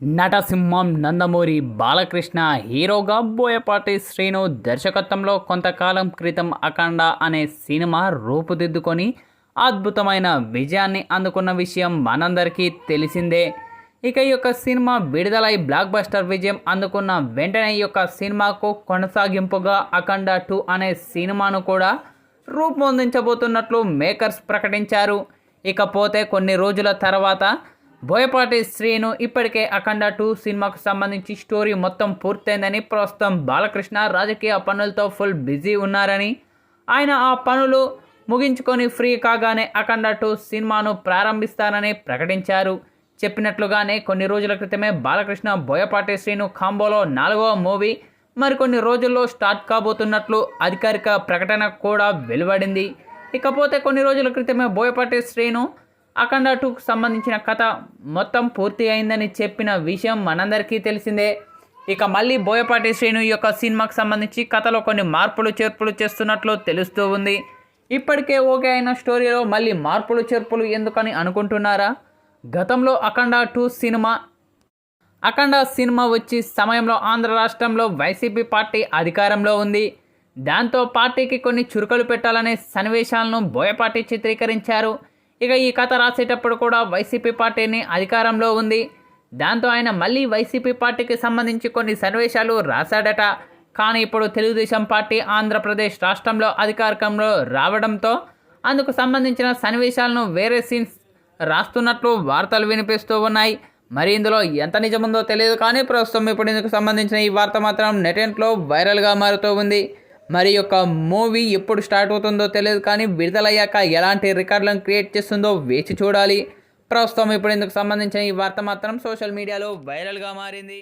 నటసింహం నందమూరి బాలకృష్ణ హీరోగా బోయపాటి శ్రీను దర్శకత్వంలో కొంతకాలం క్రితం అఖండ అనే సినిమా రూపుదిద్దుకొని అద్భుతమైన విజయాన్ని అందుకున్న విషయం మనందరికీ తెలిసిందే. ఇక ఈ యొక్క సినిమా విడుదలై బ్లాక్ బస్టర్ విజయం అందుకున్న వెంటనే ఈ యొక్క సినిమాకు కొనసాగింపుగా అఖండ టూ అనే సినిమాను కూడా రూపొందించబోతున్నట్లు మేకర్స్ ప్రకటించారు. ఇకపోతే కొన్ని రోజుల తర్వాత బోయపాటి శ్రీను ఇప్పటికే అఖండ టూ సినిమాకు సంబంధించి స్టోరీ మొత్తం పూర్తయిందని ప్రస్తుతం బాలకృష్ణ రాజకీయ పనులతో ఫుల్ బిజీ ఉన్నారని. ఆయన ఆ పనులు ముగించుకొని ఫ్రీ కాగానే అఖండ టూ సినిమాను ప్రారంభిస్తారని ప్రకటించారు. చెప్పినట్లుగానే కొన్ని రోజుల క్రితమే బాలకృష్ణ బోయపాటి శ్రీను కాంబోలో నాలుగవ మూవీ మరికొన్ని రోజుల్లో స్టార్ట్ కాబోతున్నట్లు అధికారిక ప్రకటన కూడా వెలువడింది. ఇకపోతే కొన్ని రోజుల క్రితమే బోయపాటి శ్రీను అఖండ టూకు సంబంధించిన కథ మొత్తం పూర్తి అయిందని చెప్పిన విషయం మనందరికీ తెలిసిందే. ఇక మళ్ళీ బోయపాటి శ్రీను యొక్క సినిమాకు సంబంధించి కథలో కొన్ని మార్పులు చేర్పులు చేస్తున్నట్లు తెలుస్తూ ఉంది. ఇప్పటికే ఓకే అయిన స్టోరీలో మళ్ళీ మార్పులు చేర్పులు ఎందుకని అనుకుంటున్నారా? గతంలో Akhanda two cinema Akhanda cinema వచ్చి సమయంలో ఆంధ్ర రాష్ట్రంలో వైసీపీ పార్టీ అధికారంలో ఉంది. దాంతో పార్టీకి కొన్ని చురుకలు పెట్టాలనే సన్నివేశాలను బోయపాటి చిత్రీకరించారు. ఇక ఈ కథ రాసేటప్పుడు కూడా వైసీపీ పార్టీని అధికారంలో ఉంది. దాంతో ఆయన మళ్ళీ వైసీపీ పార్టీకి సంబంధించి కొన్ని సన్నివేశాలు రాశాడట. కానీ ఇప్పుడు తెలుగుదేశం పార్టీ ఆంధ్రప్రదేశ్ రాష్ట్రంలో అధికారికంలో రావడంతో అందుకు సంబంధించిన సన్నివేశాలను వేరే సీన్స్ రాస్తున్నట్లు వార్తలు వినిపిస్తూ ఉన్నాయి. మరి ఇందులో ఎంత నిజముందో తెలియదు కానీ ప్రస్తుతం ఇప్పుడు ఇందుకు సంబంధించిన ఈ వార్త మాత్రం నెటెంట్లో వైరల్గా మారుతూ ఉంది. మరి యొక్క మూవీ ఎప్పుడు స్టార్ట్ అవుతుందో తెలియదు కానీ విడుదలయ్యాక ఎలాంటి రికార్డులను క్రియేట్ చేస్తుందో వేచి చూడాలి. ప్రస్తుతం ఇప్పుడు ఇందుకు సంబంధించిన ఈ వార్త మాత్రం సోషల్ మీడియాలో వైరల్గా మారింది.